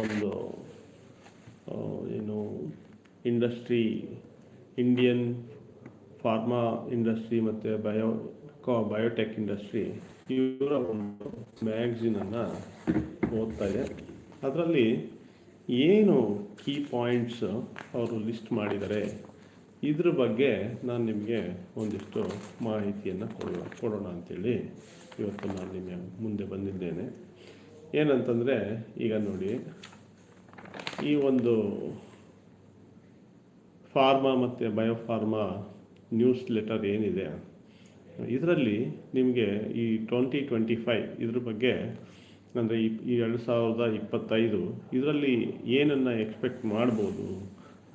ಒಂದು ಏನು industry, Indian pharma industry ಮತ್ತು ಬಯೋ ಬಯೋಟೆಕ್ ಇಂಡಸ್ಟ್ರಿ, ಇವರ ಒಂದು ಮ್ಯಾಗ್ಝಿನನ್ನು ಓದ್ತಾ ಇದೆ. ಅದರಲ್ಲಿ ಏನು ಕೀ ಪಾಯಿಂಟ್ಸ್ ಅವರು ಲಿಸ್ಟ್ ಮಾಡಿದ್ದಾರೆ, ಇದ್ರ ಬಗ್ಗೆ ನಾನು ನಿಮಗೆ ಒಂದಿಷ್ಟು ಮಾಹಿತಿಯನ್ನು ಕೊಡೋಣ ಕೊಡೋಣ ಅಂಥೇಳಿ ಇವತ್ತು ನಾನು ನಿಮಗೆ ಮುಂದೆ ಬಂದಿದ್ದೇನೆ. ಏನಂತಂದರೆ, ಈಗ ನೋಡಿ, ಈ ಒಂದು ಫಾರ್ಮಾ ಮತ್ತು ಬಯೋಫಾರ್ಮಾ ನ್ಯೂಸ್ ಲೆಟರ್ ಏನಿದೆ, ಇದರಲ್ಲಿ ನಿಮಗೆ ಈ ಟ್ವೆಂಟಿ ಟ್ವೆಂಟಿ ಫೈವ್ ಇದ್ರ ಬಗ್ಗೆ, ಅಂದರೆ ಈ ಎರಡು ಸಾವಿರದ ಇಪ್ಪತ್ತೈದು ಇದರಲ್ಲಿ ಏನನ್ನು ಎಕ್ಸ್ಪೆಕ್ಟ್ ಮಾಡ್ಬೋದು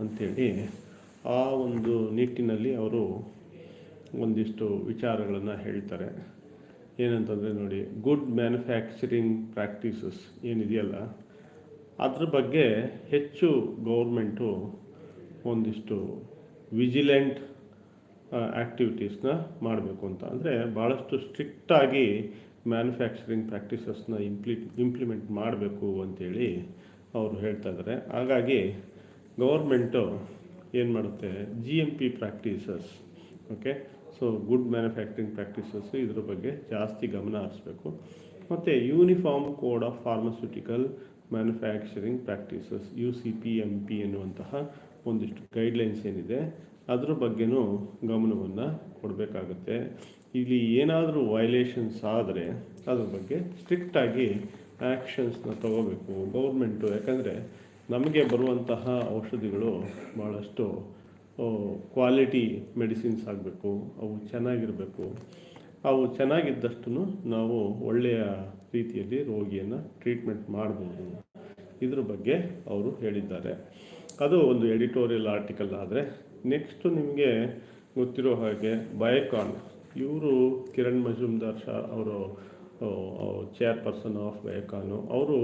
ಅಂಥೇಳಿ ಆ ಒಂದು ನಿಟ್ಟಿನಲ್ಲಿ ಅವರು ಒಂದಿಷ್ಟು ವಿಚಾರಗಳನ್ನು ಹೇಳ್ತಾರೆ. ಏನಂತಂದರೆ ನೋಡಿ ಗುಡ್ ಮ್ಯಾನುಫ್ಯಾಕ್ಚರಿಂಗ್ ಪ್ರಾಕ್ಟೀಸಸ್ ಏನಿದೆಯಲ್ಲ, ಅದ್ರ ಬಗ್ಗೆ ಹೆಚ್ಚು ಗೌರ್ಮೆಂಟು ಒಂದಿಷ್ಟು ವಿಜಿಲೆಂಟ್ ಆ್ಯಕ್ಟಿವಿಟೀಸ್ನ ಮಾಡಬೇಕು ಅಂತ. ಅಂದರೆ ಭಾಳಷ್ಟು ಸ್ಟ್ರಿಕ್ಟಾಗಿ ಮ್ಯಾನುಫ್ಯಾಕ್ಚರಿಂಗ್ ಪ್ರಾಕ್ಟೀಸಸ್ನ ಇಂಪ್ಲಿ ಇಂಪ್ಲಿಮೆಂಟ್ ಮಾಡಬೇಕು ಅಂತೇಳಿ ಅವರು ಹೇಳ್ತಾ ಇದ್ದಾರೆ ಹಾಗಾಗಿ ಗೌರ್ಮೆಂಟು ಏನು ಮಾಡುತ್ತೆ G M P practices okay so good manufacturing practices ಇದ್ರ ಬಗ್ಗೆ ಜಾಸ್ತಿ ಗಮನ ಹರಿಸ್ಬೇಕು. ಮತ್ತು uniform code of pharmaceutical manufacturing practices U C P M P ಎನ್ನುವಂತಹ ಒಂದಿಷ್ಟು ಗೈಡ್ಲೈನ್ಸ್ ಏನಿದೆ, ಅದ್ರ ಬಗ್ಗೆನೂ ಗಮನವನ್ನು ಕೊಡಬೇಕಾಗುತ್ತೆ. ಇಲ್ಲಿ ಏನಾದರೂ ವೈಲೇಷನ್ಸ್ ಆದರೆ ಅದ್ರ ಬಗ್ಗೆ ಸ್ಟ್ರಿಕ್ಟಾಗಿ ಆ್ಯಕ್ಷನ್ಸ್ನ ತಗೋಬೇಕು ಗೌರ್ಮೆಂಟು. ಯಾಕಂದರೆ ನಮಗೆ ಬರುವಂತಹ ಔಷಧಿಗಳು ಭಾಳಷ್ಟು ಕ್ವಾಲಿಟಿ ಮೆಡಿಸಿನ್ಸ್ ಆಗಬೇಕು, ಅವು ಚೆನ್ನಾಗಿರಬೇಕು. ಅವು ಚೆನ್ನಾಗಿದ್ದಷ್ಟು ನಾವು ಒಳ್ಳೆಯ ರೀತಿಯಲ್ಲಿ ರೋಗಿಯನ್ನು ಟ್ರೀಟ್ಮೆಂಟ್ ಮಾಡ್ಬೋದು. ಇದ್ರ ಬಗ್ಗೆ ಅವರು ಹೇಳಿದ್ದಾರೆ. ಅದು ಒಂದು ಎಡಿಟೋರಿಯಲ್ ಆರ್ಟಿಕಲ್ ಆದರೆ ನೆಕ್ಸ್ಟು ನಿಮಗೆ ಗೊತ್ತಿರೋ ಹಾಗೆ ಬಯೋಕಾನ್ ಇವರು ಕಿರಣ್ ಮಜುಮ್ದಾರ್ ಶಾ ಅವರು ಚೇರ್ಪರ್ಸನ್ ಆಫ್ ಬಯೋಕಾನು ಅವರು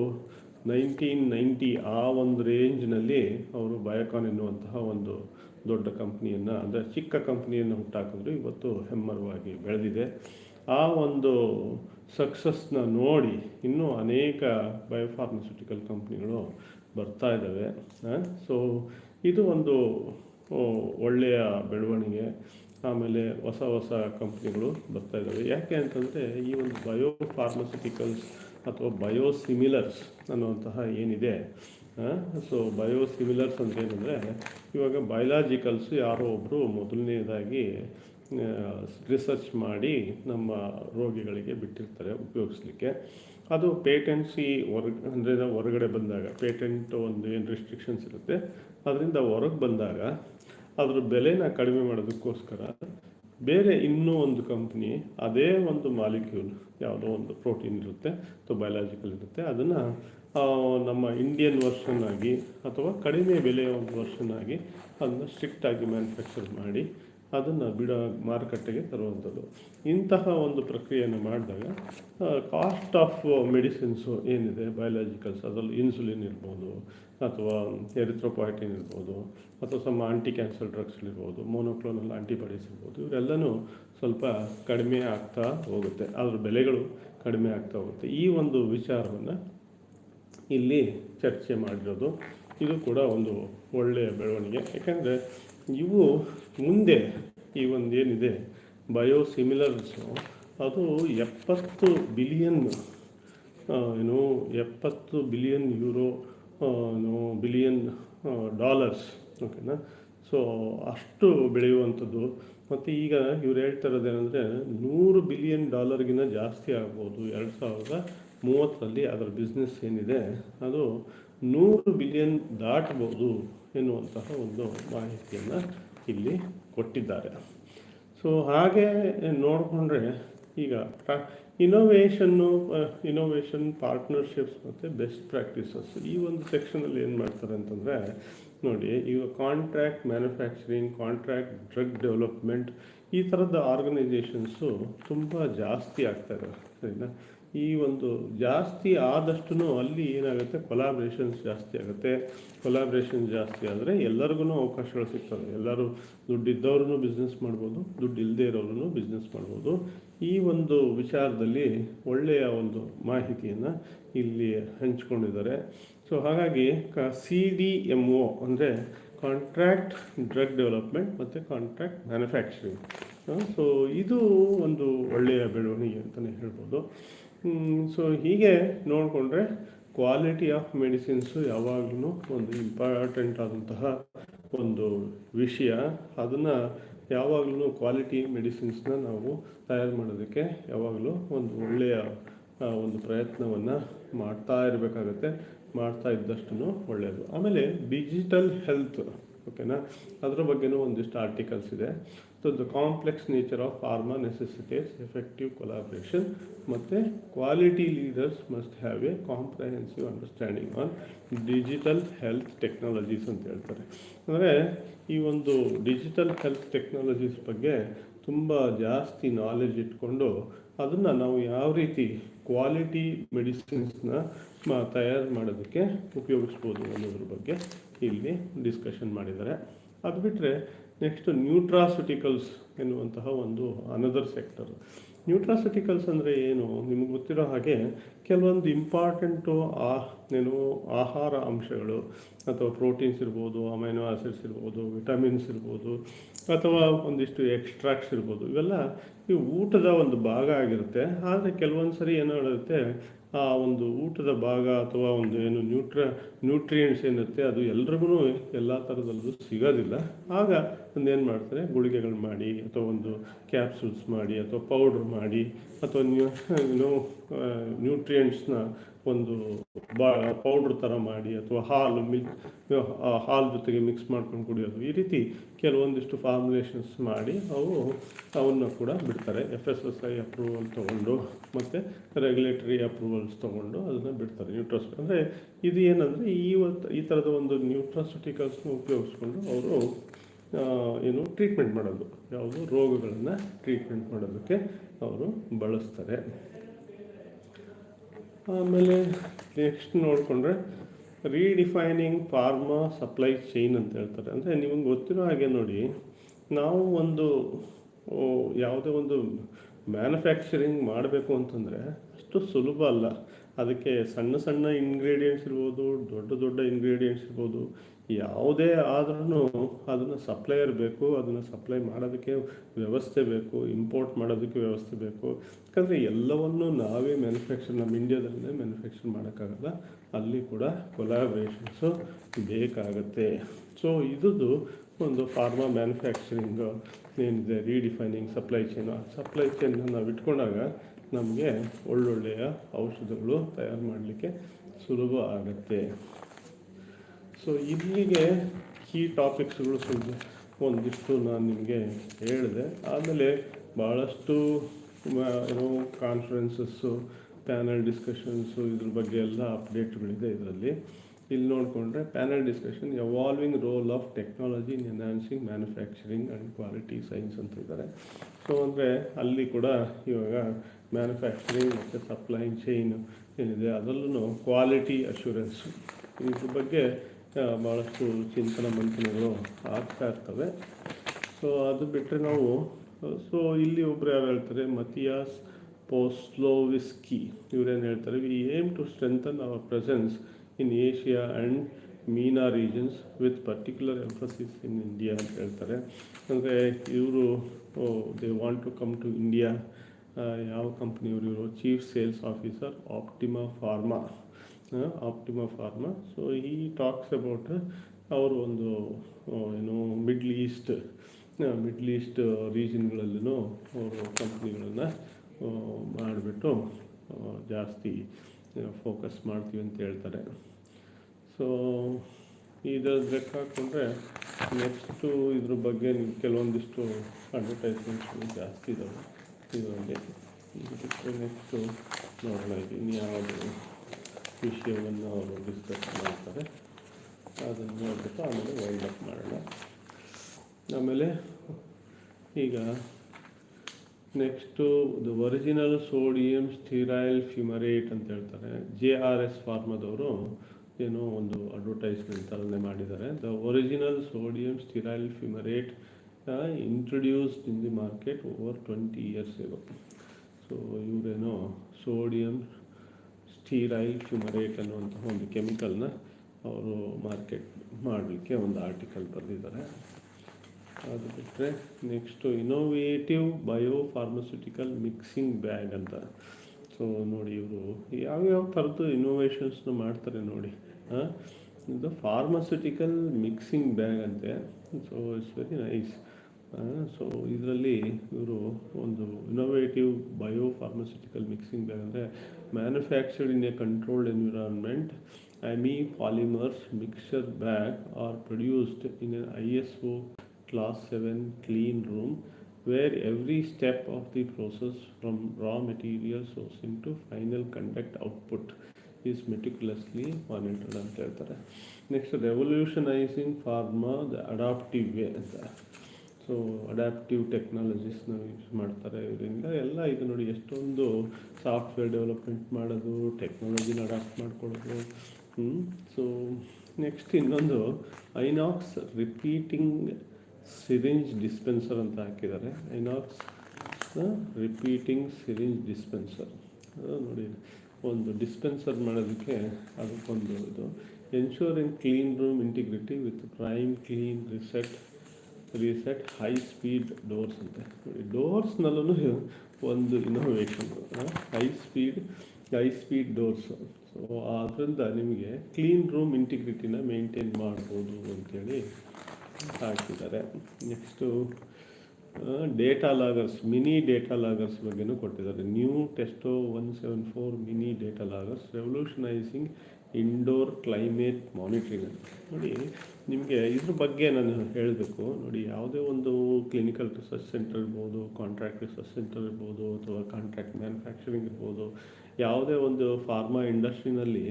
ನೈನ್ಟೀನ್ ನೈಂಟಿ ಆ ಒಂದು ರೇಂಜ್ನಲ್ಲಿ ಅವರು ಬಯೋಕಾನ್ ಎನ್ನುವಂತಹ ಒಂದು ದೊಡ್ಡ ಕಂಪ್ನಿಯನ್ನು, ಅಂದರೆ ಚಿಕ್ಕ ಕಂಪ್ನಿಯನ್ನು ಹುಟ್ಟಾಕಿದ್ರು ಇವತ್ತು ಹೆಮ್ಮರವಾಗಿ ಬೆಳೆದಿದೆ. ಆ ಒಂದು ಸಕ್ಸಸ್ನ ನೋಡಿ ಇನ್ನೂ ಅನೇಕ ಬಯೋಫಾರ್ಮಸ್ಯೂಟಿಕಲ್ ಕಂಪ್ನಿಗಳು ಬರ್ತಾ ಇದ್ದಾವೆ. ಸೊ ಇದು ಒಂದು ಒಳ್ಳೆಯ ಬೆಳವಣಿಗೆ. ಆಮೇಲೆ ಹೊಸ ಹೊಸ ಕಂಪ್ನಿಗಳು ಬರ್ತಾ ಇದ್ದಾವೆ. ಯಾಕೆ ಅಂತಂದರೆ ಈ ಒಂದು ಬಯೋ ಫಾರ್ಮಸ್ಯೂಟಿಕಲ್ಸ್ ಅಥವಾ ಬಯೋಸಿಮಿಲರ್ಸ್ ಅನ್ನುವಂತಹ ಏನಿದೆ ಸೊ ಬಯೋಸಿಮಿಲರ್ಸ್ ಅಂತ ಏನಂದರೆ, ಇವಾಗ ಬಯಲಾಜಿಕಲ್ಸ್ ಯಾರೋ ಒಬ್ಬರು ಮೊದಲನೇದಾಗಿ ರಿಸರ್ಚ್ ಮಾಡಿ ನಮ್ಮ ರೋಗಿಗಳಿಗೆ ಬಿಟ್ಟಿರ್ತಾರೆ, ಉಪಯೋಗಿಸ್ಲಿಕ್ಕೆ. ಅದು ಪೇಟೆಂಟ್ಸಿ ಹೊರಗೆ, ಅಂದರೆ ಹೊರಗಡೆ ಬಂದಾಗ ಪೇಟೆಂಟ್ ಒಂದು ಏನು ರಿಸ್ಟ್ರಿಕ್ಷನ್ಸ್ ಇರುತ್ತೆ, ಅದರಿಂದ ಹೊರಗೆ ಬಂದಾಗ, ಅದ್ರ ಬೆಲೆನ ಕಡಿಮೆ ಮಾಡೋದಕ್ಕೋಸ್ಕರ ಬೇರೆ ಇನ್ನೂ ಒಂದು ಕಂಪ್ನಿ ಅದೇ ಒಂದು ಮಾಲಿಕ್ಯೂಲ್ ಯಾವುದೋ ಒಂದು ಪ್ರೋಟೀನ್ ಇರುತ್ತೆ, ಅಥವಾ ಬಯಲಾಜಿಕಲ್ ಇರುತ್ತೆ, ಅದನ್ನು ನಮ್ಮ ಇಂಡಿಯನ್ ವರ್ಷನ್ ಆಗಿ ಅಥವಾ ಕಡಿಮೆ ಬೆಲೆಯ ಒಂದು ವರ್ಷನ್ ಆಗಿ ಅದನ್ನು ಸ್ಟ್ರಿಕ್ಟಾಗಿ ಮ್ಯಾನುಫ್ಯಾಕ್ಚರ್ ಮಾಡಿ ಅದನ್ನು ಬಿಡೋ, ಮಾರುಕಟ್ಟೆಗೆ ತರುವಂಥದ್ದು. ಇಂತಹ ಒಂದು ಪ್ರಕ್ರಿಯೆಯನ್ನು ಮಾಡಿದಾಗ ಕಾಸ್ಟ್ ಆಫ್ ಮೆಡಿಸಿನ್ಸು ಏನಿದೆ ಬಯಾಲಜಿಕಲ್ಸ್ ಅದರಲ್ಲಿ ಇನ್ಸುಲಿನ್ ಇರ್ಬೋದು, ಅಥವಾ ಎರಿಥ್ರೋಪಾಯಿಟಿನ್ ಇರ್ಬೋದು, ಅಥವಾ ಸಮ ಆಂಟಿ ಕ್ಯಾನ್ಸರ್ ಡ್ರಗ್ಸ್ಗಳಿರ್ಬೋದು ಮೋನೋಕ್ಲೋನಲ್ ಆಂಟಿಬಾಡೀಸ್ ಇರ್ಬೋದು, ಇವರೆಲ್ಲನೂ ಸ್ವಲ್ಪ ಕಡಿಮೆ ಆಗ್ತಾ ಹೋಗುತ್ತೆ. ಅದರ ಬೆಲೆಗಳು ಕಡಿಮೆ ಆಗ್ತಾ ಹೋಗುತ್ತೆ. ಈ ಒಂದು ವಿಚಾರವನ್ನು ಇಲ್ಲಿ ಚರ್ಚೆ ಮಾಡಿರೋದು. ಇದು ಕೂಡ ಒಂದು ಒಳ್ಳೆಯ ಬೆಳವಣಿಗೆ. ಯಾಕೆಂದರೆ ಇವು ಮುಂದೆ ಈ ಒಂದು ಏನಿದೆ ಬಯೋಸಿಮಿಲರ್ಸು ಅದು ಎಪ್ಪತ್ತು ಬಿಲಿಯನ್ ಏನು, ಎಪ್ಪತ್ತು ಬಿಲಿಯನ್ ಯೂರೋ ಏನು ಬಿಲಿಯನ್ ಡಾಲರ್ಸ್ ಓಕೆನಾ ಸೊ ಅಷ್ಟು ಬೆಳೆಯುವಂಥದ್ದು. ಮತ್ತು ಈಗ ಇವ್ರು ಹೇಳ್ತಾ ಇರೋದೇನೆಂದರೆ, ನೂರು ಬಿಲಿಯನ್ ಡಾಲರ್ಗಿಂತ ಜಾಸ್ತಿ ಆಗ್ಬೋದು, ಎರಡು ಸಾವಿರದ ಮೂವತ್ತರಲ್ಲಿ ಅದರ ಬಿಸ್ನೆಸ್ ಏನಿದೆ, ಅದು ನೂರು ಬಿಲಿಯನ್ ದಾಟಬಹುದು ಎನ್ನುವಂತಹ ಒಂದು ಮಾಹಿತಿಯನ್ನು ಇಲ್ಲಿ ಕೊಟ್ಟಿದ್ದಾರೆ. ಸೊ ಹಾಗೆ ನೋಡಿಕೊಂಡ್ರೆ ಈಗ ಇನೋವೇಷನ್ನು ಇನೋವೇಷನ್ ಪಾರ್ಟ್ನರ್ಶಿಪ್ಸ್ ಮತ್ತು ಬೆಸ್ಟ್ ಪ್ರಾಕ್ಟೀಸಸ್ ಈ ಒಂದು ಸೆಕ್ಷನಲ್ಲಿ ಏನು ಮಾಡ್ತಾರೆ ಅಂತಂದರೆ, ನೋಡಿ, ಈಗ contract manufacturing contract drug development ಈ ಥರದ ಆರ್ಗನೈಸೇಷನ್ಸು ತುಂಬ ಜಾಸ್ತಿ ಆಗ್ತಾ ಇದೆ ಸರಿನಾ? ಈ ಒಂದು ಜಾಸ್ತಿ ಆದಷ್ಟು ಅಲ್ಲಿ ಏನಾಗುತ್ತೆ? ಕೊಲಾಬ್ರೇಷನ್ಸ್ ಜಾಸ್ತಿ ಆಗುತ್ತೆ. ಕೊಲಾಬ್ರೇಷನ್ ಜಾಸ್ತಿ ಆದರೆ ಎಲ್ಲರಿಗೂ ಅವಕಾಶಗಳು ಸಿಗ್ತವೆ. ಎಲ್ಲರೂ ದುಡ್ಡಿದ್ದವ್ರೂ ಬಿಸ್ನೆಸ್ ಮಾಡ್ಬೋದು ದುಡ್ಡು ಇಲ್ಲದೆ ಇರೋರು ಬಿಸ್ನೆಸ್ ಮಾಡ್ಬೋದು. ಈ ಒಂದು ವಿಚಾರದಲ್ಲಿ ಒಳ್ಳೆಯ ಒಂದು ಮಾಹಿತಿಯನ್ನು ಇಲ್ಲಿ ಹಂಚ್ಕೊಂಡಿದ್ದಾರೆ. ಸೊ ಹಾಗಾಗಿ ಕ ಸಿ ಡಿ ಎಂ ಒ ಅಂದರೆ ಕಾಂಟ್ರ್ಯಾಕ್ಟ್ ಡ್ರಗ್ ಡೆವಲಪ್ಮೆಂಟ್ ಮತ್ತು ಕಾಂಟ್ರ್ಯಾಕ್ಟ್ ಮ್ಯಾನುಫ್ಯಾಕ್ಚರಿಂಗ್ ಸೊ ಇದು ಒಂದು ಒಳ್ಳೆಯ ಬೆಳವಣಿಗೆ ಅಂತಲೇ ಹೇಳ್ಬೋದು. ಸೊ ಹೀಗೆ ನೋಡಿಕೊಂಡ್ರೆ ಕ್ವಾಲಿಟಿ ಆಫ್ ಮೆಡಿಸಿನ್ಸು ಯಾವಾಗಲೂ ಒಂದು ಇಂಪಾರ್ಟೆಂಟ್ ಆದಂತಹ ಒಂದು ವಿಷಯ. ಅದನ್ನು ಯಾವಾಗಲೂ ಕ್ವಾಲಿಟಿ ಮೆಡಿಸಿನ್ಸ್ನ ನಾವು ತಯಾರು ಮಾಡೋದಕ್ಕೆ ಯಾವಾಗಲೂ ಒಂದು ಒಳ್ಳೆಯ ಒಂದು ಪ್ರಯತ್ನವನ್ನು ಮಾಡ್ತಾ ಇರಬೇಕಾಗತ್ತೆ. ಮಾಡ್ತಾ ಇದ್ದಷ್ಟು ಒಳ್ಳೆಯದು. ಆಮೇಲೆ ಡಿಜಿಟಲ್ ಹೆಲ್ತ್ ಓಕೆನಾ ಅದರ ಬಗ್ಗೆನೂ ಒಂದಿಷ್ಟು ಆರ್ಟಿಕಲ್ಸ್ ಇದೆ. So the complex nature of pharma necessitates effective collaboration ಮತ್ತು quality leaders must have a comprehensive understanding on digital health technologies ಅಂತ ಹೇಳ್ತಾರೆ. ಅಂದರೆ ಈ ಒಂದು ಡಿಜಿಟಲ್ ಹೆಲ್ತ್ ಟೆಕ್ನಾಲಜೀಸ್ ಬಗ್ಗೆ ತುಂಬ ಜಾಸ್ತಿ ನಾಲೆಜ್ ಇಟ್ಕೊಂಡು ಅದನ್ನು ನಾವು ಯಾವ ರೀತಿ ಕ್ವಾಲಿಟಿ ಮೆಡಿಸಿನ್ಸ್ನ ತಯಾರು ಮಾಡೋದಕ್ಕೆ ಉಪಯೋಗಿಸ್ಬೋದು ಅನ್ನೋದ್ರ ಬಗ್ಗೆ ಇಲ್ಲಿ ಡಿಸ್ಕಷನ್ ಮಾಡಿದ್ದಾರೆ. ಅದು ಬಿಟ್ಟರೆ ನೆಕ್ಸ್ಟ್ ನ್ಯೂಟ್ರಾಸುಟಿಕಲ್ಸ್ ಎನ್ನುವಂತಹ ಒಂದು ಅನದರ್ ಸೆಕ್ಟರ್ ನ್ಯೂಟ್ರಾಸುಟಿಕಲ್ಸ್ ಅಂದರೆ ಏನು? ನಿಮ್ಗೆ ಗೊತ್ತಿರೋ ಹಾಗೆ ಕೆಲವೊಂದು ಇಂಪಾರ್ಟೆಂಟು ಆ, ಏನು ಆಹಾರ ಅಂಶಗಳು, ಅಥವಾ ಪ್ರೋಟೀನ್ಸ್ ಇರ್ಬೋದು ಅಮೈನೋ ಆಸಿಡ್ಸ್ ಇರ್ಬೋದು ವಿಟಮಿನ್ಸ್ ಇರ್ಬೋದು, ಅಥವಾ ಒಂದಿಷ್ಟು ಎಕ್ಸ್ಟ್ರಾಕ್ಟ್ಸ್ ಇರ್ಬೋದು, ಇವೆಲ್ಲ ಈ ಊಟದ ಒಂದು ಭಾಗ ಆಗಿರುತ್ತೆ. ಆದರೆ ಕೆಲವೊಂದು ಸರಿ ಏನಾಗುತ್ತೆ? ಆ ಒಂದು ಊಟದ ಭಾಗ ಅಥವಾ ಒಂದು ಏನು ನ್ಯೂಟ್ರ ನ್ಯೂಟ್ರಿಯೆಂಟ್ಸ್ ಏನಿರುತ್ತೆ ಅದು ಎಲ್ರಿಗೂ ಎಲ್ಲ ಥರದಲ್ಲೂ ಸಿಗೋದಿಲ್ಲ. ಆಗ ಒಂದು ಏನು ಮಾಡ್ತಾರೆ ಗುಳಿಗೆಗಳು ಮಾಡಿ ಅಥವಾ ಒಂದು ಕ್ಯಾಪ್ಸೂಲ್ಸ್ ಮಾಡಿ ಅಥವಾ ಪೌಡ್ರ್ ಮಾಡಿ ಅಥವಾ ನ್ಯೂ ನ್ಯೂಟ್ರಿಯೆಂಟ್ಸ್ನ ಒಂದು ಬಾ ಪೌಡ್ರ್ ಥರ ಮಾಡಿ ಅಥವಾ ಹಾಲು ಮಿಲ್ಕ್ ಹಾಲು ಜೊತೆಗೆ ಮಿಕ್ಸ್ ಮಾಡ್ಕೊಂಡು ಕುಡಿಯೋದು. ಈ ರೀತಿ ಕೆಲವೊಂದಿಷ್ಟು ಫಾರ್ಮುಲೇಷನ್ಸ್ ಮಾಡಿ ಅವು, ಅವನ್ನ ಕೂಡ ಬಿಡ್ತಾರೆ. F S S I approval ತೊಗೊಂಡು ಮತ್ತು ರೆಗ್ಯುಲೇಟರಿ ಅಪ್ರೂವಲ್ಸ್ ತೊಗೊಂಡು ಅದನ್ನು ಬಿಡ್ತಾರೆ. ನ್ಯೂಟ್ರಸ್ ಅಂದರೆ ಇದು ಏನಂದರೆ ಈ ಒಂದು, ಈ ಥರದ ಒಂದು ನ್ಯೂಟ್ರಾಸುಟಿಕಲ್ಸ್ನ ಉಪಯೋಗಿಸ್ಕೊಂಡು ಅವರು ಏನು ಟ್ರೀಟ್ಮೆಂಟ್ ಮಾಡೋದು. ಯಾವುದು ರೋಗಗಳನ್ನು ಟ್ರೀಟ್ಮೆಂಟ್ ಮಾಡೋದಕ್ಕೆ ಅವರು ಬಳಸ್ತಾರೆ. ಆಮೇಲೆ ನೆಕ್ಸ್ಟ್ ನೋಡಿಕೊಂಡ್ರೆ ರೀಡಿಫೈನಿಂಗ್ ಫಾರ್ಮಾ ಸಪ್ಲೈ ಚೈನ್ ಅಂತ ಹೇಳ್ತಾರೆ. ಅಂದರೆ ನಿಮಗೆ ಗೊತ್ತಿರೋ ಹಾಗೆ ನೋಡಿ, ನಾವು ಒಂದು ಯಾವುದೇ ಒಂದು ಮ್ಯಾನುಫ್ಯಾಕ್ಚರಿಂಗ್ ಮಾಡಬೇಕು ಅಂತಂದರೆ ಅಷ್ಟು ಸುಲಭ ಅಲ್ಲ. ಅದಕ್ಕೆ ಸಣ್ಣ ಸಣ್ಣ ಇಂಗ್ರೀಡಿಯೆಂಟ್ಸ್ ಇರ್ಬೋದು, ದೊಡ್ಡ ದೊಡ್ಡ ಇಂಗ್ರೀಡಿಯೆಂಟ್ಸ್ ಇರ್ಬೋದು ಯಾವುದೇ ಆದ್ರೂ ಅದನ್ನು ಸಪ್ಲೈಯರ್ ಬೇಕು, ಅದನ್ನು ಸಪ್ಲೈ ಮಾಡೋದಕ್ಕೆ ವ್ಯವಸ್ಥೆ ಬೇಕು ಇಂಪೋರ್ಟ್ ಮಾಡೋದಕ್ಕೆ ವ್ಯವಸ್ಥೆ ಬೇಕು. ಯಾಕಂದರೆ ಎಲ್ಲವನ್ನು ನಾವೇ ಮ್ಯಾನುಫ್ಯಾಕ್ಚರ್ ನಮ್ಮ ಇಂಡಿಯಾದಲ್ಲೇ ಮ್ಯಾನುಫ್ಯಾಕ್ಚರ್ ಮಾಡೋಕ್ಕಾಗಲ್ಲ. ಅಲ್ಲಿ ಕೂಡ ಕೊಲಾಬ್ರೇಷನ್ಸು ಬೇಕಾಗತ್ತೆ. ಸೊ ಇದ್ದು ಒಂದು ಫಾರ್ಮಾ ಮ್ಯಾನುಫ್ಯಾಕ್ಚರಿಂಗ್ ಏನಿದೆ ರೀಡಿಫೈನಿಂಗ್ ಸಪ್ಲೈ ಚೈನು ಆ ಸಪ್ಲೈ ಚೈನ್ನ ನಾವು ಇಟ್ಕೊಂಡಾಗ ನಮಗೆ ಒಳ್ಳೊಳ್ಳೆಯ ಔಷಧಗಳು ತಯಾರು ಮಾಡಲಿಕ್ಕೆ ಸುಲಭ ಆಗುತ್ತೆ. ಸೊ ಇಲ್ಲಿಗೆ ಕೀ ಟಾಪಿಕ್ಸ್ಗಳು ಸ್ವಲ್ಪ ಒಂದಿಷ್ಟು ನಾನು ನಿಮಗೆ ಹೇಳಿದೆ. ಆಮೇಲೆ ಭಾಳಷ್ಟು ಏನು ಕಾನ್ಫರೆನ್ಸಸ್ಸು ಪ್ಯಾನಲ್ ಡಿಸ್ಕಷನ್ಸು ಇದ್ರ ಬಗ್ಗೆ ಎಲ್ಲ ಅಪ್ಡೇಟ್ಗಳಿದೆ ಇದರಲ್ಲಿ. ಇಲ್ಲಿ ನೋಡಿಕೊಂಡ್ರೆ panel discussion evolving role of technology in enhancing manufacturing and quality science ಅಂತ ಇದ್ದಾರೆ ಸೊ ಅಂದರೆ ಅಲ್ಲಿ ಕೂಡ ಇವಾಗ ಮ್ಯಾನುಫ್ಯಾಕ್ಚರಿಂಗ್ ಮತ್ತು ಸಪ್ಲೈ ಚೈನ್ ಏನಿದೆ ಅದರಲ್ಲೂ ಕ್ವಾಲಿಟಿ ಅಶ್ಯೂರೆನ್ಸು ಇದ್ರ ಬಗ್ಗೆ ಭಾಳಷ್ಟು ಚಿಂತನ ಮಂಥನಗಳು ಆಗ್ತಾ ಇರ್ತವೆ. ಸೊ ಅದು ಬಿಟ್ಟರೆ ನಾವು ಸೊ ಇಲ್ಲಿ ಒಬ್ರು ಯಾರು ಹೇಳ್ತಾರೆ? Mathias Poslowski. ಇವರೇನು ಹೇಳ್ತಾರೆ? We aim to strengthen our presence in Asia and MENA regions with particular emphasis in India ಅಂತ ಹೇಳ್ತಾರೆ. ಅಂದರೆ ಇವರು they want to come to India ಯಾವ ಕಂಪ್ನಿಯವರು ಇವರು? Chief sales officer Optima pharma Optima pharma so ಈ ಟಾಕ್ಸ್ ಅಬೌಟ್ ಅವರು ಒಂದು ಏನು ಮಿಡ್ಲ್ ಈಸ್ಟ್ ಮಿಡ್ಲ್ ಈಸ್ಟ್ ರೀಜನ್ಗಳಲ್ಲೂ ಅವರು ಕಂಪ್ನಿಗಳನ್ನು ಮಾಡಿಬಿಟ್ಟು ಜಾಸ್ತಿ ಫೋಕಸ್ ಮಾಡ್ತೀವಿ ಅಂತ ಹೇಳ್ತಾರೆ. ಸೊ ಇದು ಲೆಕ್ಕ ಹಾಕ್ಕೊಂಡ್ರೆ ನೆಕ್ಸ್ಟು ಇದ್ರ ಬಗ್ಗೆ ನೀವು ಕೆಲವೊಂದಿಷ್ಟು ಅಡ್ವರ್ಟೈಸ್ಮೆಂಟ್ಸ್ಗಳು ಜಾಸ್ತಿ ಇದಾವೆ. ಇದರಲ್ಲಿ. ನೆಕ್ಸ್ಟು ನೋಡೋಣ. ಇದು ಇನ್ಯಾವುದು ವಿಷಯವನ್ನು ಅವರು ಡಿಸ್ಕಸ್ ಮಾಡ್ತಾರೆ. ಅದನ್ನು ನೋಡ್ಬಿಟ್ಟು ಆಮೇಲೆ ವೈಂಡ್ ಅಪ್ ಮಾಡೋಣ. ಆಮೇಲೆ ಈಗ next the original sodium stearyl fumarate ಅಂತ ಹೇಳ್ತಾರೆ. ಜೆ ಆರ್ ಎಸ್ ಫಾರ್ಮದವರು ಏನೋ ಒಂದು ಅಡ್ವರ್ಟೈಸ್ಮೆಂಟ್ ಥರನೇ ಮಾಡಿದ್ದಾರೆ. The original sodium stearyl fumarate introduced in the market over twenty years ಇರೋ ಸೊ ಇವರೇನೋ ಸೋಡಿಯಂ ಸ್ಟೀರೈಲ್ ಕ್ಯುಮರೇಟ್ ಅನ್ನುವಂತಹ ಒಂದು ಕೆಮಿಕಲ್ನ ಅವರು ಮಾರ್ಕೆಟ್ ಮಾಡಲಿಕ್ಕೆ ಒಂದು ಆರ್ಟಿಕಲ್ ಬರೆದಿದ್ದಾರೆ. ಅದು ಬಿಟ್ಟರೆ next innovative bio pharmaceutical mixing bag ಅಂತ. ಸೊ ನೋಡಿ ಇವರು ಯಾವ್ಯಾವ ಥರದ್ದು ಇನೋವೇಷನ್ಸ್ನ ಮಾಡ್ತಾರೆ ನೋಡಿ. ಇದು ಫಾರ್ಮಸ್ಯೂಟಿಕಲ್ ಮಿಕ್ಸಿಂಗ್ ಬ್ಯಾಗ್ ಅಂತೆ. So it's very nice so ಇದರಲ್ಲಿ ಇವರು ಒಂದು ಇನೋವೇಟಿವ್ ಬಯೋ ಫಾರ್ಮಸ್ಯೂಟಿಕಲ್ ಮಿಕ್ಸಿಂಗ್ ಅಂದರೆ manufactured in a controlled environment ಅಮಿ polymers mixer bag are produced in an I S O class seven clean room where every step of the process from raw material sourcing to final conduct output is meticulously monitored ಅಂತ ಹೇಳ್ತಾರೆ. Next revolutionising pharma the adaptive way ಅಂತ so adaptive ಟೆಕ್ನಾಲಜೀಸ್ನ use ಮಾಡ್ತಾರೆ ಇದರಿಂದ ಎಲ್ಲ ಇದು ನೋಡಿ ಎಷ್ಟೊಂದು ಸಾಫ್ಟ್ವೇರ್ ಡೆವಲಪ್ಮೆಂಟ್ ಮಾಡೋದು ಟೆಕ್ನಾಲಜಿನ ಅಡಾಪ್ಟ್ ಮಾಡ್ಕೊಳ್ಳೋದು ಸೊ ನೆಕ್ಸ್ಟ್ ಇನ್ನೊಂದು ಐನಾಕ್ಸ್ ರಿಪೀಟಿಂಗ್ ಸಿರಿಂಜ್ ಡಿಸ್ಪೆನ್ಸರ್ ಅಂತ ಹಾಕಿದ್ದಾರೆ. ಐನಾಕ್ಸ್ ರಿಪೀಟಿಂಗ್ ಸಿರಿಂಜ್ ಡಿಸ್ಪೆನ್ಸರ್ ನೋಡಿ ಒಂದು ಡಿಸ್ಪೆನ್ಸರ್ ಮಾಡೋದಕ್ಕೆ ಅದಕ್ಕೊಂದು ಇದು. Ensuring clean room integrity with prime clean reset reset high speed doors ಅಂತ. ಡೋರ್ಸ್ನಲ್ಲೂ ಒಂದು innovation high speed high speed doors so ಅದರಿಂದ ನಿಮಗೆ ಕ್ಲೀನ್ ರೂಮ್ ಇಂಟಿಗ್ರಿಟಿನ ಮೇಂಟೈನ್ ಮಾಡ್ಬೋದು ಅಂತೇಳಿ ಹಾಕಿದ್ದಾರೆ. Next data loggers mini data loggers ಬಗ್ಗೆನೂ ಕೊಟ್ಟಿದ್ದಾರೆ. New Testo one seven four mini data loggers revolutionising indoor climate monitoring ಅಂತ. ನೋಡಿ, ನಿಮಗೆ ಇದ್ರ ಬಗ್ಗೆ ನಾನು ಹೇಳಬೇಕು. ನೋಡಿ, ಯಾವುದೇ ಒಂದು ಕ್ಲಿನಿಕಲ್ ರಿಸರ್ಚ್ ಸೆಂಟರ್ ಇರ್ಬೋದು ಕಾಂಟ್ರಾಕ್ಟ್ ರಿಸರ್ಚ್ ಸೆಂಟರ್ ಇರ್ಬೋದು, ಅಥವಾ ಕಾಂಟ್ರಾಕ್ಟ್ ಮ್ಯಾನುಫ್ಯಾಕ್ಚರಿಂಗ್ ಇರ್ಬೋದು, ಯಾವುದೇ ಒಂದು ಫಾರ್ಮಾ ಇಂಡಸ್ಟ್ರಿನಲ್ಲಿ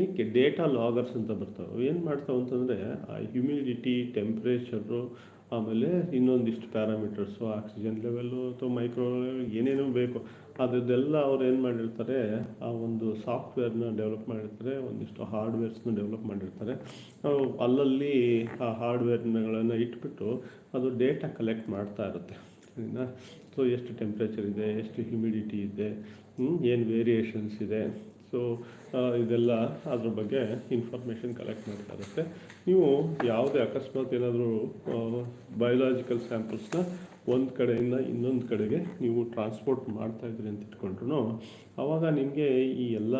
ಏಕೆ ಡೇಟಾ ಲಾಗರ್ಸ್ ಅಂತ ಬರ್ತಾವೆ? ಏನು ಮಾಡ್ತಾವೆ ಅಂತಂದರೆ, ಆ ಹ್ಯುಮಿಡಿಟಿ ಟೆಂಪ್ರೇಚರು ಆಮೇಲೆ ಇನ್ನೊಂದಿಷ್ಟು ಪ್ಯಾರಾಮೀಟರ್ಸು, ಆಕ್ಸಿಜನ್ ಲೆವೆಲ್ಲು ಅಥವಾ ಮೈಕ್ರೋ ಏನೇನೋ ಬೇಕು. ಅದರದ್ದೆಲ್ಲ ಅವ್ರು ಏನು ಮಾಡಿರ್ತಾರೆ, ಆ ಒಂದು ಸಾಫ್ಟ್ವೇರ್ನ ಡೆವಲಪ್ ಮಾಡಿರ್ತಾರೆ, ಒಂದಿಷ್ಟು ಹಾರ್ಡ್ವೇರ್ಸ್ನ ಡೆವಲಪ್ ಮಾಡಿರ್ತಾರೆ. ನಾವು ಅಲ್ಲಲ್ಲಿ ಆ ಹಾರ್ಡ್ವೇರ್ಗಳನ್ನು ಇಟ್ಬಿಟ್ಟು ಅದು ಡೇಟಾ ಕಲೆಕ್ಟ್ ಮಾಡ್ತಾ ಇರುತ್ತೆ. ಸರಿನಾ? ಸೊ, ಎಷ್ಟು ಟೆಂಪ್ರೇಚರ್ ಇದೆ, ಎಷ್ಟು ಹ್ಯುಮಿಡಿಟಿ ಇದೆ ಏನು ವೇರಿಯೇಷನ್ಸ್ ಇದೆ. ಸೊ ಇದೆಲ್ಲ ಅದ್ರ ಬಗ್ಗೆ ಇನ್ಫಾರ್ಮೇಷನ್ ಕಲೆಕ್ಟ್ ಮಾಡ್ತಾ ಇರುತ್ತೆ ನೀವು ಯಾವುದೇ ಅಕಸ್ಮಾತ್ ಏನಾದರೂ ಬಯೋಲಾಜಿಕಲ್ ಸ್ಯಾಂಪಲ್ಸ್ನ ಒಂದು ಕಡೆಯಿಂದ ಇನ್ನೊಂದು ಕಡೆಗೆ ನೀವು ಟ್ರಾನ್ಸ್ಪೋರ್ಟ್ ಮಾಡ್ತಾ ಇದ್ರಿ ಅಂತ ಇಟ್ಕೊಂಡ್ರು ಆವಾಗ ನಿಮಗೆ ಈ ಎಲ್ಲ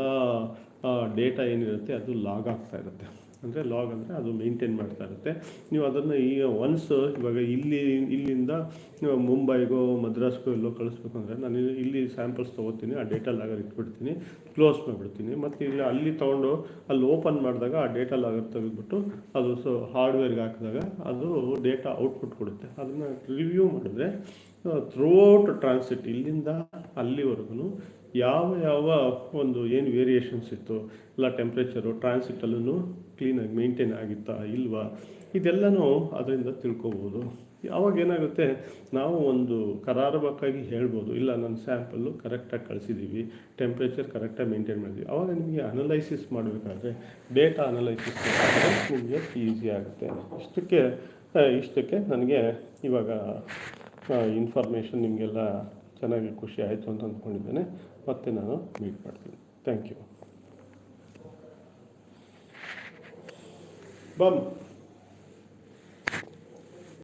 ಡೇಟಾ ಏನಿರುತ್ತೆ ಅದು ಲಾಗ್ ಆಗ್ತಾ ಇರುತ್ತೆ. ಅಂದರೆ ಲಾಗ್ ಅಂದರೆ ಅದು ಮೇಂಟೈನ್ ಮಾಡ್ತಾ ಇರುತ್ತೆ. ನೀವು ಅದನ್ನು ಈಗ ಒನ್ಸ್ ಇವಾಗ ಇಲ್ಲಿ, ಇಲ್ಲಿಂದ ಮುಂಬೈಗೋ, ಮದ್ರಾಸ್ಗೋ ಎಲ್ಲೋ ಕಳಿಸ್ಬೇಕು ಅಂದರೆ ನಾನು ಇಲ್ಲಿ- ಸ್ಯಾಂಪಲ್ಸ್ ತೊಗೋತೀನಿ, ಆ ಡೇಟಾ ಲಾಗರ್ ಇಟ್ಬಿಡ್ತೀನಿ ಕ್ಲೋಸ್ ಮಾಡಿಬಿಡ್ತೀನಿ. ಮತ್ತು ಇಲ್ಲಿ ಅಲ್ಲಿ ತೊಗೊಂಡು ಅಲ್ಲಿ ಓಪನ್ ಮಾಡಿದಾಗ ಆ ಡೇಟಾ ಲಾಗರ್ ತೆಗೆದುಬಿಟ್ಟು ಅದು ಸೊ ಹಾರ್ಡ್ವೇರ್ಗೆ ಹಾಕಿದಾಗ ಅದು ಡೇಟಾ ಔಟ್ಪುಟ್ ಕೊಡುತ್ತೆ. ಅದನ್ನು ರಿವ್ಯೂ ಮಾಡಿದ್ರೆ ಥ್ರೂಔಟ್ ಟ್ರಾನ್ಸಿಟ್ ಇಲ್ಲಿಂದ ಅಲ್ಲಿವರೆಗೂ ಯಾವ ಯಾವ ಒಂದು ಏನು ವೇರಿಯೇಷನ್ಸ್ ಇತ್ತು, ಇಲ್ಲ ಟೆಂಪ್ರೇಚರು ಟ್ರಾನ್ಸಿಟಲ್ಲೂ ಕ್ಲೀನಾಗಿ ಮೇಂಟೈನ್ ಆಗಿತ್ತಾ ಇಲ್ವಾ? ಇದೆಲ್ಲನೂ ಅದರಿಂದ ತಿಳ್ಕೊಬೋದು. ಯಾವಾಗ ಏನಾಗುತ್ತೆ, ನಾವು ಒಂದು ಕರಾರುವಕ್ಕಾಗಿ ಹೇಳ್ಬೋದು, ಇಲ್ಲ ನನ್ನ ಸ್ಯಾಂಪಲ್ಲು ಕರೆಕ್ಟಾಗಿ ಕಳಿಸಿದ್ದೀವಿ ಟೆಂಪ್ರೇಚರ್ ಕರೆಕ್ಟಾಗಿ ಮೇಂಟೈನ್ ಮಾಡಿದ್ವಿ. ಆವಾಗ ನಿಮಗೆ ಅನಲೈಸಿಸ್ ಮಾಡಬೇಕಾದ್ರೆ ಡೇಟಾ ಅನಲೈಸಿಸ್ ಮಾಡಿದ್ರೆ ನಿಮಗೆ ಈಸಿ ಆಗುತ್ತೆ. ಇಷ್ಟಕ್ಕೆ ಇಷ್ಟಕ್ಕೆ ನನಗೆ ಇವಾಗ ಇನ್ಫಾರ್ಮೇಷನ್ ನಿಮಗೆಲ್ಲ ಚೆನ್ನಾಗಿ ಖುಷಿ ಆಯಿತು ಅಂತ ಅಂದ್ಕೊಂಡಿದ್ದೇನೆ. ಮತ್ತೆ ನಾನು ಮೀಟ್ ಮಾಡ್ತೀನಿ. Thank you. Bam.